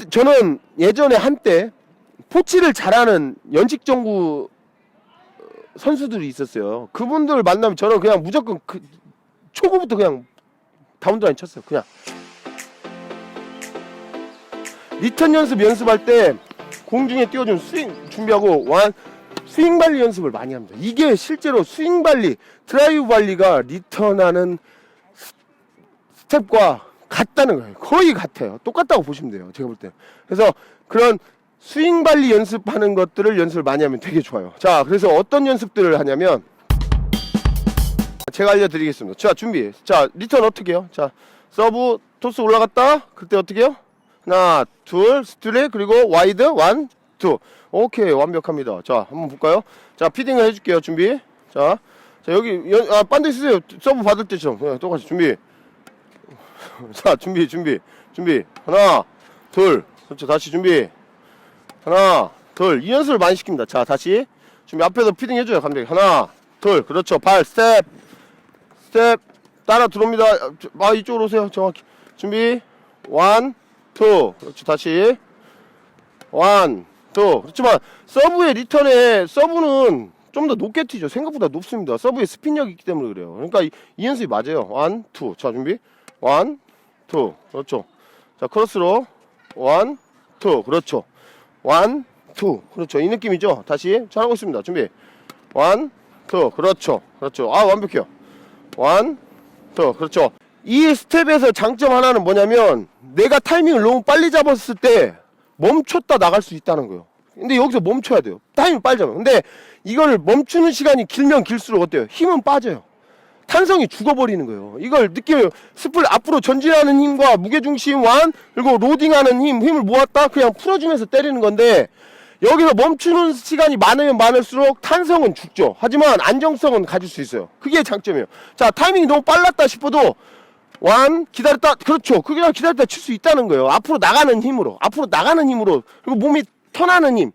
그때 저는 예전에 한때 포치를 잘하는 연식 정구 어, 선수들이 있었어요. 그분들 만나면 저는 그냥 무조건 그 초구부터 그냥 다운드라인 쳤어요. 그냥 리턴 연습 연습할 때 공중에 띄워준 스윙 준비하고 완 스윙 발리 연습을 많이 합니다. 이게 실제로 스윙 발리, 드라이브 발리가 리턴하는 스- 스텝과 같다는 거예요. 거의 같아요. 똑같다고 보시면 돼요. 제가 볼 때. 그래서 그런 스윙 발리 연습하는 것들을 연습을 많이 하면 되게 좋아요. 자, 그래서 어떤 연습들을 하냐면 제가 알려드리겠습니다. 자, 준비. 자, 리턴 어떻게 해요? 자, 서브 토스 올라갔다. 그때 어떻게 해요? 하나, 둘, 스트레이트 그리고 와이드 원, 투. 오케이, 완벽합니다. 자, 한번 볼까요? 자, 피딩을 해줄게요. 준비. 자, 자 여기 연, 아, 반대 쓰세요. 서브 받을 때처럼 네, 똑같이 준비. 자, 준비, 준비, 준비. 하나, 둘. 그렇죠. 다시 준비. 하나, 둘. 이 연습을 많이 시킵니다. 자, 다시. 준비. 앞에서 피딩 해줘요. 감독님. 하나, 둘. 그렇죠. 발, 스텝. 스텝. 따라 들어옵니다. 아, 이쪽으로 오세요. 정확히. 준비. 원, 투. 그렇죠. 다시. 원, 투. 그렇지만, 서브의 리턴에, 서브는 좀 더 높게 튀죠. 생각보다 높습니다. 서브에 스핀력이 있기 때문에 그래요. 그러니까 이, 이 연습이 맞아요. 원, 투. 자, 준비. 원, 투. 그렇죠. 자, 크로스로. 원, 투. 그렇죠. 원, 투. 그렇죠. 이 느낌이죠. 다시. 잘하고 있습니다. 준비. 원, 투. 그렇죠. 그렇죠. 아, 완벽해요. 원, 투. 그렇죠. 이 스텝에서 장점 하나는 뭐냐면 내가 타이밍을 너무 빨리 잡았을 때 멈췄다 나갈 수 있다는 거예요. 근데 여기서 멈춰야 돼요. 타이밍 빨리 잡아. 근데 이걸 멈추는 시간이 길면 길수록 어때요? 힘은 빠져요. 탄성이 죽어버리는 거예요. 이걸 느끼면 스플 앞으로 전진하는 힘과 무게중심 완 그리고 로딩하는 힘 힘을 모았다 그냥 풀어주면서 때리는 건데 여기서 멈추는 시간이 많으면 많을수록 탄성은 죽죠. 하지만 안정성은 가질 수 있어요. 그게 장점이에요. 자 타이밍이 너무 빨랐다 싶어도 완 기다렸다 그렇죠. 그게 기다렸다 칠 수 있다는 거예요. 앞으로 나가는 힘으로 앞으로 나가는 힘으로 그리고 몸이 턴하는 힘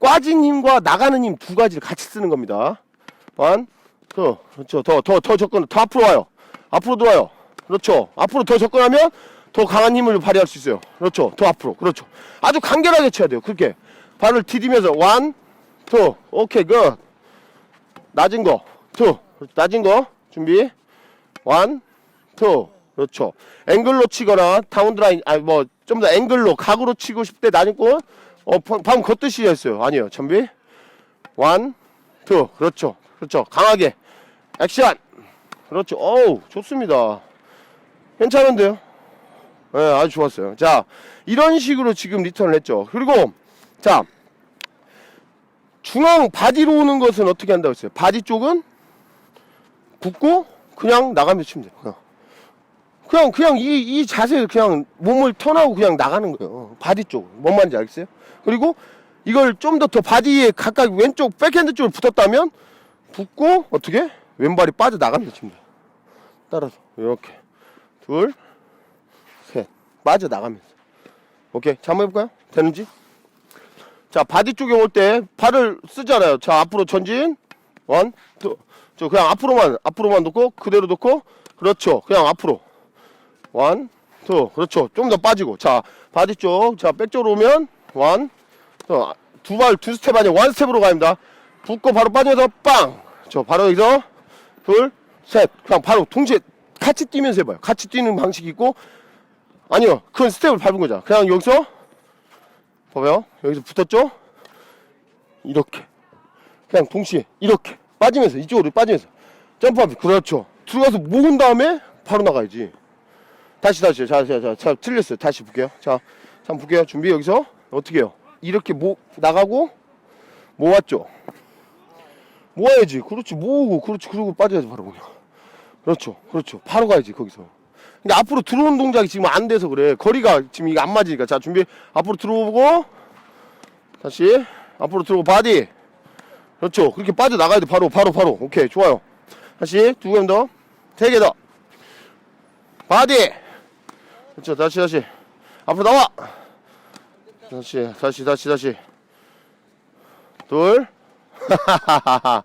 꽈진 힘과 나가는 힘 두 가지를 같이 쓰는 겁니다. 완 더, 그렇죠. 더, 더, 더 접근, 더 앞으로 와요. 앞으로 들어와요. 그렇죠. 앞으로 더 접근하면 더 강한 힘을 발휘할 수 있어요. 그렇죠. 더 앞으로. 그렇죠. 아주 간결하게 쳐야 돼요. 그렇게. 발을 디디면서, 원, 투, 오케이, 굿. 낮은 거, 투. 낮은 거, 준비. 원, 투. 그렇죠. 앵글로 치거나, 다운드라인, 아니, 뭐, 좀 더 앵글로, 각으로 치고 때 낮은 거, 어, 방- 방금 걷듯이 했어요. 아니요. 준비. 원, 투. 그렇죠. 그렇죠. 강하게. 액션. 그렇죠. 어우, 좋습니다. 괜찮은데요? 예, 아주 좋았어요. 자, 이런 식으로 지금 리턴을 했죠. 그리고, 자, 중앙 바디로 오는 것은 어떻게 한다고 했어요? 바디 쪽은 굽고, 그냥 나가면 치면 돼요. 그냥. 그냥, 그냥 이, 이 자세 그냥 몸을 턴하고 그냥 나가는 거예요. 바디 쪽. 뭔 말인지 알겠어요? 그리고 이걸 좀 더더 바디에 가까이 왼쪽 백핸드 쪽을 붙었다면 붙고 어떻게 왼발이 빠져 나가면서 칩니다. 따라서 이렇게 둘, 셋 빠져 나가면서 오케이 자 한번 해볼까요? 되는지? 자 바디 쪽에 올 때 발을 쓰잖아요. 자 앞으로 전진 원, 투, 저 그냥 앞으로만 앞으로만 놓고 그대로 놓고 그렇죠. 그냥 앞으로 원, 투 그렇죠. 좀 더 빠지고 자 바디 쪽 자 백쪽으로 오면 원, 두 발 두 스텝 아니야 원 스텝으로 가입니다. 붙고 바로 빠져서 빵. 저 바로 여기서 둘, 셋. 그냥 바로 동시에 같이 뛰면서 해봐요. 같이 뛰는 방식이 있고 아니요. 그건 스텝을 밟은 거잖아. 그냥 여기서 봐봐요. 여기서 붙었죠? 이렇게. 그냥 동시에 이렇게 빠지면서 이쪽으로 빠지면서 점프하면서 그렇죠. 들어가서 모은 다음에 바로 나가야지. 다시 다시 자, 자, 자, 자 틀렸어요. 다시 볼게요. 자, 자 한번 볼게요. 준비 여기서 어떻게 해요? 이렇게 모 나가고 모았죠. 모아야지. 그렇지. 모으고 그렇지. 그리고 빠져야지 바로 그냥. 그렇죠. 그렇죠. 바로 가야지 거기서. 근데 앞으로 들어오는 동작이 지금 안 돼서 그래. 거리가 지금 이게 안 맞으니까. 자 준비. 앞으로 들어오고 다시 앞으로 들어오고 바디. 그렇죠. 그렇게 빠져 나가야 돼. 바로 바로 바로. 오케이 좋아요. 다시 두 개 더. 세 개 더. 바디. 그렇죠. 다시 다시. 앞으로 나와. 다시 다시 다시 다시. 둘.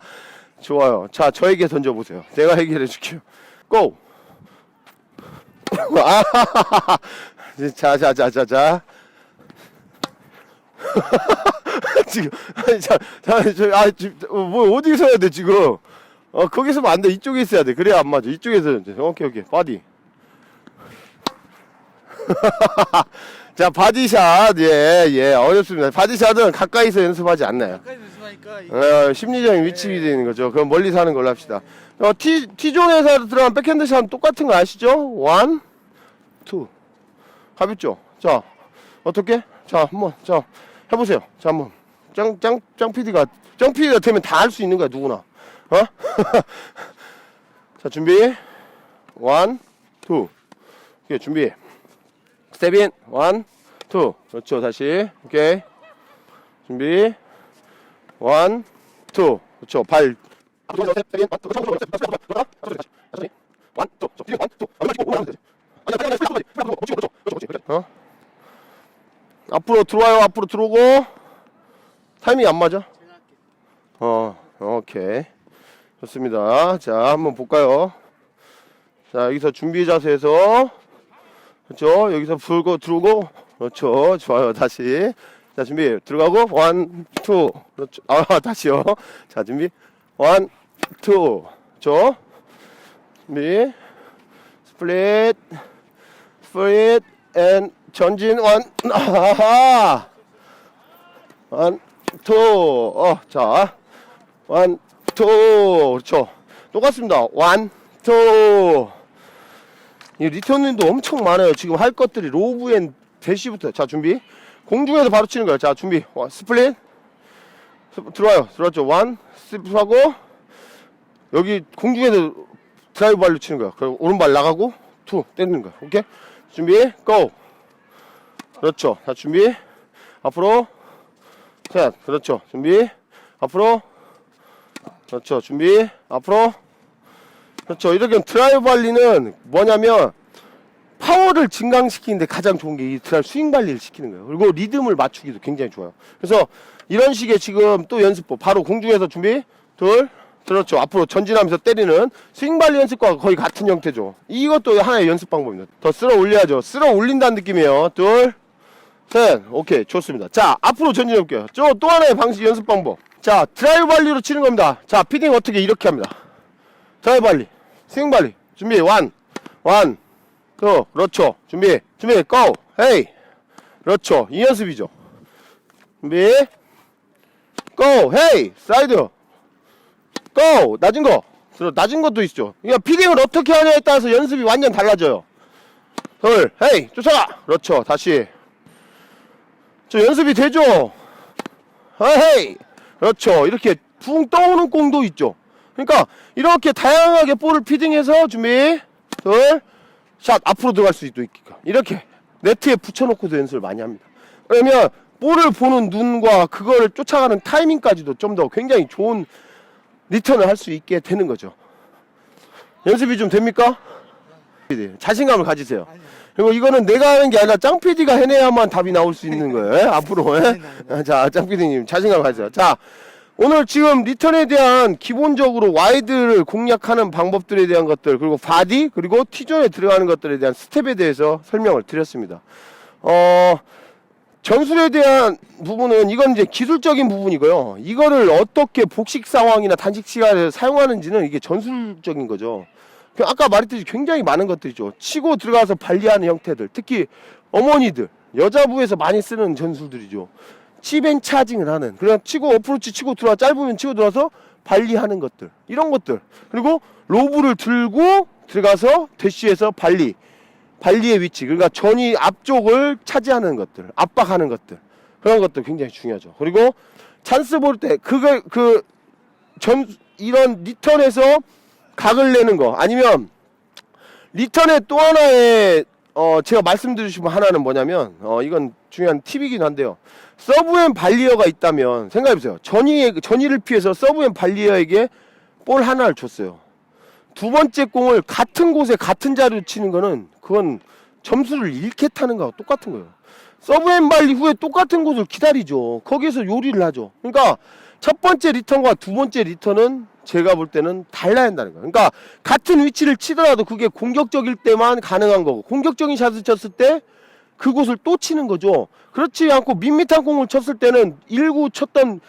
좋아요. 자, 저에게 던져보세요. 내가 해결해 줄게요. 고! 아, 자, 자, 자, 자, 자. 지금 아니 자 자 저아 뭐 어디서 해야 돼 지금? 어 거기서 하면 안돼. 이쪽에 있어야 돼. 그래야 안 맞아. 이쪽에서 오케이 오케이. 바디. 자 바디샷. 예 예. 어렵습니다. 바디샷은 가까이서 연습하지 않나요? 가까이 연습 하니까 어, 심리적인 위치 되는 거죠. 그럼 멀리서 하는 걸로 합시다. 어, T, T존에서 들어간 백핸드샷은 똑같은 거 아시죠? 원, 투. 가볍죠? 자 어떻게? 자 한번 자 해보세요. 자 한번. 짱 짱 짱 PD가 짱 PD가 되면 다 할 수 있는 거야 누구나. 어? 자 준비. 원, 투. 오케이 준비. 스텝 인. 원, 투. 그렇죠 다시. 오케이. 준비 원, 투 그렇죠 발. 어? 앞으로 들어와요. 앞으로 들어오고 타이밍 안 맞아. 어, 오케이. 좋습니다. 자, 한번 볼까요? 자, 여기서 준비 자세에서 그렇죠. 여기서 불고 들어오고 그렇죠. 좋아요. 다시. 자, 준비. 들어가고 원, 투. 그렇죠. 아, 다시요. 자, 준비. 원, 투. 그렇죠. 준비. 스플릿. 스플릿 앤 전진 원. 아하. 원, 투. 어, 자. 원, 투. 그렇죠. 똑같습니다. 원, 투. 이 리턴님도 엄청 많아요. 지금 할 것들이 로브 앤 대시부터. 자, 준비. 공중에서 바로 치는 거예요. 자, 준비. 와, 스플릿. 스- 들어와요. 들어왔죠. 원, 스플릿 하고 여기 공중에서 드라이브 발로 치는 거야. 그리고 오른발 나가고 투 때리는 거야. 오케이? 준비. 고. 그렇죠. 자, 준비. 앞으로. 셋. 그렇죠. 준비. 앞으로. 그렇죠. 준비. 앞으로. 그렇죠. 이렇게 드라이브 발리는 뭐냐면 파워를 증강시키는데 가장 좋은 게 이 드라이브 스윙 발리를 시키는 거예요. 그리고 리듬을 맞추기도 굉장히 좋아요. 그래서 이런 식의 지금 또 연습법 바로 공중에서 준비 둘 그렇죠. 앞으로 전진하면서 때리는 스윙 발리 연습과 거의 같은 형태죠. 이것도 하나의 연습 방법입니다. 더 쓸어 올려야죠. 쓸어 올린다는 느낌이에요. 둘, 셋, 오케이 좋습니다. 자 앞으로 전진해 볼게요. 저 또 하나의 방식 연습 방법. 자 드라이브 발리로 치는 겁니다. 자 피딩 어떻게 이렇게 합니다. 드라이브 발리, 스윙 발리 준비 원, 원, 투, 그렇죠. 준비, 준비, 고, 헤이, 그렇죠. 이 연습이죠. 준비, 고, 헤이, 사이드, 고, 낮은 거, 낮은 것도 있죠. 그러니까 피딩을 어떻게 하냐에 따라서 연습이 완전 달라져요. 둘, 헤이, 쫓아가, 그렇죠. 다시. 저 연습이 되죠. 헤이, 그렇죠. 이렇게 붕 떠오는 공도 있죠. 그러니까 이렇게 다양하게 볼을 피딩해서 준비, 둘, 샷 앞으로 들어갈 수 있도록 이렇게 네트에 붙여놓고도 연습을 많이 합니다. 그러면 볼을 보는 눈과 그거를 쫓아가는 타이밍까지도 좀 더 굉장히 좋은 리턴을 할 수 있게 되는 거죠. 연습이 좀 됩니까? 네, 자신감을 가지세요. 그리고 이거는 내가 하는 게 아니라 짱 PD가 해내야만 답이 나올 수 있는 거예요. 예? 앞으로. 예? 네, 네, 자, 짱 PD님 자신감 가지세요. 자, 오늘 지금 리턴에 대한 기본적으로 와이드를 공략하는 방법들에 대한 것들 그리고 바디 그리고 티존에 들어가는 것들에 대한 스텝에 대해서 설명을 드렸습니다. 어, 전술에 대한 부분은 이건 이제 기술적인 부분이고요. 이거를 어떻게 복식 상황이나 단식 시간에 사용하는지는 이게 전술적인 거죠. 그 아까 말했듯이 굉장히 많은 것들이죠. 치고 들어가서 발리하는 형태들, 특히 어머니들, 여자부에서 많이 쓰는 전술들이죠. 치벤 차징을 하는, 그냥 치고 어프로치 치고 들어와 짧으면 치고 들어와서 발리하는 것들, 이런 것들. 그리고 로브를 들고 들어가서 대쉬에서 발리, 발리의 위치, 그러니까 전이 앞쪽을 차지하는 것들, 압박하는 것들, 그런 것들 굉장히 중요하죠. 그리고 찬스 볼 때 그걸 그 전 이런 리턴에서 각을 내는 거. 아니면 리턴의 또 하나의 어 제가 말씀드리고 싶은 하나는 뭐냐면 어 이건 중요한 팁이긴 한데요. 서브앤 발리어가 있다면 생각해 보세요. 전이 전이를 피해서 서브앤 발리어에게 볼 하나를 줬어요. 두 번째 공을 같은 곳에 같은 자리로 치는 거는 그건 점수를 잃게 타는 거하고 똑같은 거예요. 서브앤 발리 후에 똑같은 곳을 기다리죠. 거기에서 요리를 하죠. 그러니까 첫 번째 리턴과 두 번째 리턴은 제가 볼 때는 달라야 한다는 거예요. 그러니까 같은 위치를 치더라도 그게 공격적일 때만 가능한 거고 공격적인 샷을 쳤을 때 그곳을 또 치는 거죠. 그렇지 않고 밋밋한 공을 쳤을 때는 1구 쳤던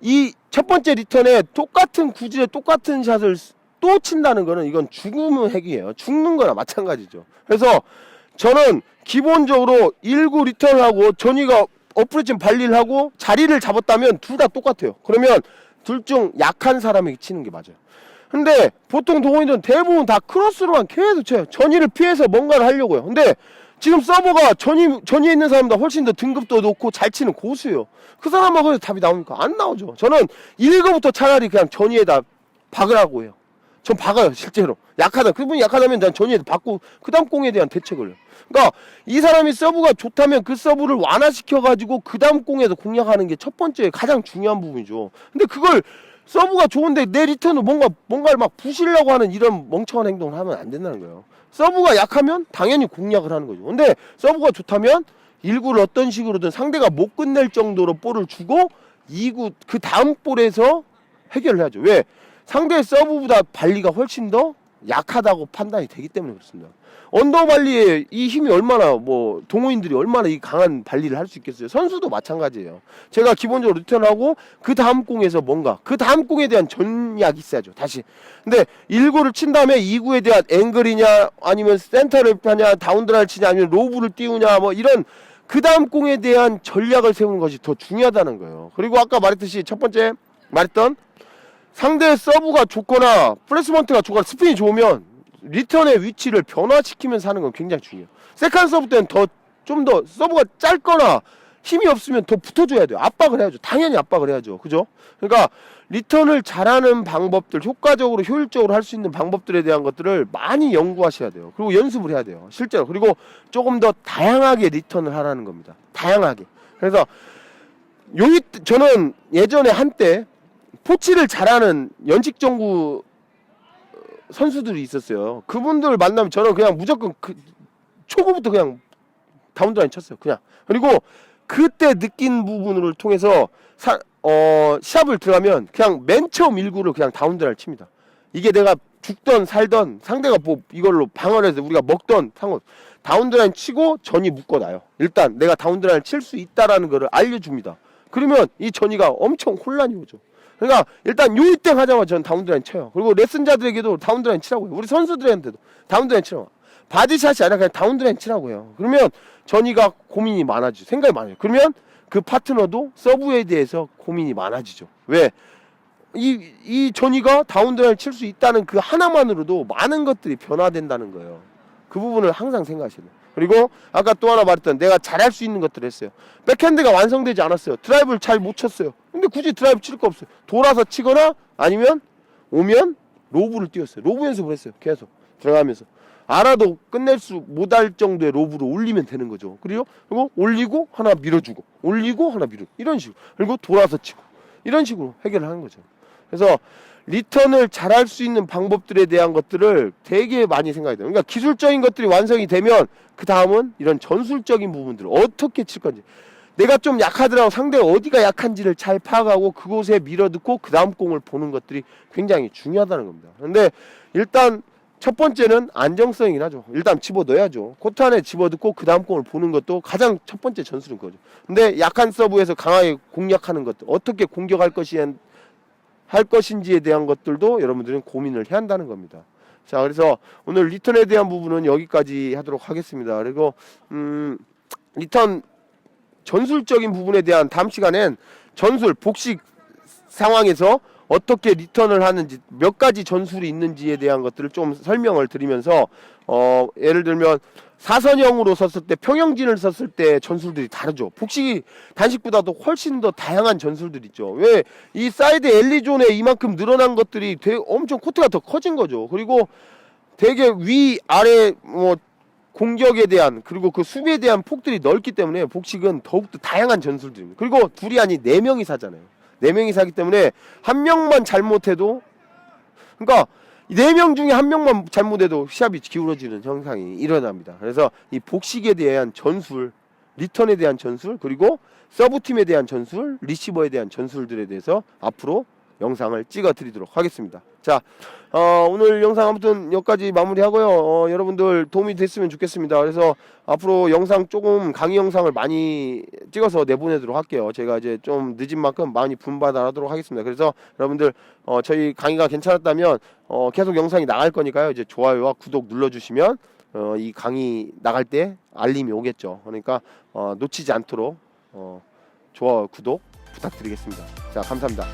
이 첫 번째 리턴에 똑같은 구질의 똑같은 샷을 또 친다는 거는 이건 죽음의 핵이에요. 죽는 거나 마찬가지죠. 그래서 저는 기본적으로 1구 리턴하고 전이가 어프로치 발리를 하고 자리를 잡았다면 둘 다 똑같아요. 그러면 둘 중 약한 사람에게 치는 게 맞아요. 근데 보통 동호인들은 대부분 다 크로스로만 계속 쳐요. 전이를 피해서 뭔가를 하려고요. 근데 지금 서버가 전이, 전이에 있는 사람보다 훨씬 더 등급도 높고 잘 치는 고수예요. 그 사람하고 답이 나옵니까? 안 나오죠. 저는 1거부터 차라리 그냥 전이에다 박으라고 해요. 전 박아요, 실제로. 약하다. 그분이 약하다면 난 전이에다 박고, 그 다음 공에 대한 대책을. 그러니까 이 사람이 서브가 좋다면 그 서브를 완화시켜 가지고 그 다음 공에서 공략하는 게 첫 번째 가장 중요한 부분이죠. 근데 그걸 서브가 좋은데 내 리턴을 뭔가 뭔가를 막 부시려고 하는 이런 멍청한 행동을 하면 안 된다는 거예요. 서브가 약하면 당연히 공략을 하는 거죠. 근데 서브가 좋다면 1구를 어떤 식으로든 상대가 못 끝낼 정도로 볼을 주고 2구 그 다음 볼에서 해결을 해야죠. 왜? 상대 서브보다 발리가 훨씬 더 약하다고 판단이 되기 때문에 그렇습니다. 언더 발리에 이 힘이 얼마나 뭐 동호인들이 얼마나 이 강한 발리를 할 수 있겠어요. 선수도 마찬가지예요. 제가 기본적으로 리턴하고 그 다음 공에서 뭔가 그 다음 공에 대한 전략이 있어야죠. 다시. 근데 1구를 친 다음에 2구에 대한 앵글이냐 아니면 센터를 하냐 다운드라를 치냐 아니면 로브를 띄우냐 뭐 이런 그 다음 공에 대한 전략을 세우는 것이 더 중요하다는 거예요. 그리고 아까 말했듯이 첫 번째 말했던 상대 서브가 좋거나 플레스먼트가 좋거나 스핀이 좋으면 리턴의 위치를 변화시키면서 하는 건 굉장히 중요해요. 세컨 서브 때는 더 좀 더 서브가 짧거나 힘이 없으면 더 붙어줘야 돼요. 압박을 해야죠. 당연히 압박을 해야죠. 그죠? 그러니까 리턴을 잘하는 방법들, 효과적으로 효율적으로 할 수 있는 방법들에 대한 것들을 많이 연구하셔야 돼요. 그리고 연습을 해야 돼요. 실제로. 그리고 조금 더 다양하게 리턴을 하라는 겁니다. 다양하게. 그래서 요이 저는 예전에 한때 포치를 잘하는 연식 정구 선수들이 있었어요. 그분들 만나면 저는 그냥 무조건 그 초보부터 그냥 다운드라인 쳤어요. 그냥 그리고 그때 느낀 부분을 통해서 사, 어, 시합을 들어가면 그냥 맨 처음 일구를 그냥 다운드라인 칩니다. 이게 내가 죽던 살던 상대가 뭐 이걸로 방어를 해서 우리가 먹던 상관 다운드라인 치고 전이 묶어놔요. 일단 내가 다운드라인 칠 수 있다라는 거를 알려줍니다. 그러면 이 전이가 엄청 혼란이 오죠. 그러니까 일단 요이땡 하자마자 전 다운드라인 쳐요. 그리고 레슨자들에게도 다운드라인 치라고 해요. 우리 선수들한테도 다운드라인 치라고. 바디샷이 아니라 그냥 다운드라인 치라고 해요. 그러면 전이가 고민이 많아지죠. 생각이 많아요. 그러면 그 파트너도 서브에 대해서 고민이 많아지죠. 왜? 이, 이 전이가 다운드라인 칠 수 있다는 그 하나만으로도 많은 것들이 변화된다는 거예요. 그 부분을 항상 생각하셔야 돼요. 그리고 아까 또 하나 말했던 내가 잘할 수 있는 것들을 했어요. 백핸드가 완성되지 않았어요. 드라이브를 잘 못 쳤어요. 근데 굳이 드라이브 칠 거 없어요. 돌아서 치거나 아니면 오면 로브를 띄웠어요. 로브 연습을 했어요. 계속 들어가면서. 알아도 끝낼 수 못할 정도의 로브를 올리면 되는 거죠. 그리고 그리고 올리고 하나 밀어주고 올리고 하나 밀어 이런 식으로 그리고 돌아서 치고 이런 식으로 해결을 하는 거죠. 그래서 리턴을 잘할 수 있는 방법들에 대한 것들을 되게 많이 생각해야 돼요. 그러니까 기술적인 것들이 완성이 되면 그 다음은 이런 전술적인 부분들을 어떻게 칠 건지 내가 좀 약하더라도 상대가 어디가 약한지를 잘 파악하고 그곳에 밀어듣고 그 다음 공을 보는 것들이 굉장히 중요하다는 겁니다. 근데 일단 첫 번째는 안정성이긴 하죠. 일단 집어 넣어야죠. 코트 안에 집어 넣고 그 다음 공을 보는 것도 가장 첫 번째 전술인 거죠. 근데 약한 서브에서 강하게 공략하는 것들, 어떻게 공격할 것이 할 것인지에 대한 것들도 여러분들은 고민을 해야 한다는 겁니다. 자, 그래서 오늘 리턴에 대한 부분은 여기까지 하도록 하겠습니다. 그리고 음, 리턴 전술적인 부분에 대한 다음 시간엔 전술 복식 상황에서 어떻게 리턴을 하는지 몇 가지 전술이 있는지에 대한 것들을 좀 설명을 드리면서 어 예를 들면 사선형으로 섰을 때 평형진을 섰을 때 전술들이 다르죠. 복식이 단식보다도 훨씬 더 다양한 전술들이 있죠. 왜 이 사이드 엘리존에 이만큼 늘어난 것들이 되게 엄청 코트가 더 커진 거죠. 그리고 되게 위 아래 뭐 공격에 대한 그리고 그 수비에 대한 폭들이 넓기 때문에 복식은 더욱더 다양한 전술들입니다. 그리고 둘이 아니 네 명이 사잖아요. 네 명이 사기 때문에 한 명만 잘못해도 그러니까 네 명 중에 한 명만 잘못해도 시합이 기울어지는 현상이 일어납니다. 그래서 이 복식에 대한 전술, 리턴에 대한 전술, 그리고 서브팀에 대한 전술, 리시버에 대한 전술들에 대해서 앞으로 영상을 찍어 드리도록 하겠습니다. 자, 어, 오늘 영상 아무튼 여기까지 마무리하고요. 어, 여러분들 도움이 됐으면 좋겠습니다. 그래서 앞으로 영상 조금 강의 영상을 많이 찍어서 내보내도록 할게요. 제가 이제 좀 늦은 만큼 많이 분발하도록 하겠습니다. 그래서 여러분들 어, 저희 강의가 괜찮았다면 어, 계속 영상이 나갈 거니까요. 이제 좋아요와 구독 눌러주시면 어, 이 강의 나갈 때 알림이 오겠죠. 그러니까 어, 놓치지 않도록 어, 좋아요, 구독 부탁드리겠습니다. 자, 감사합니다.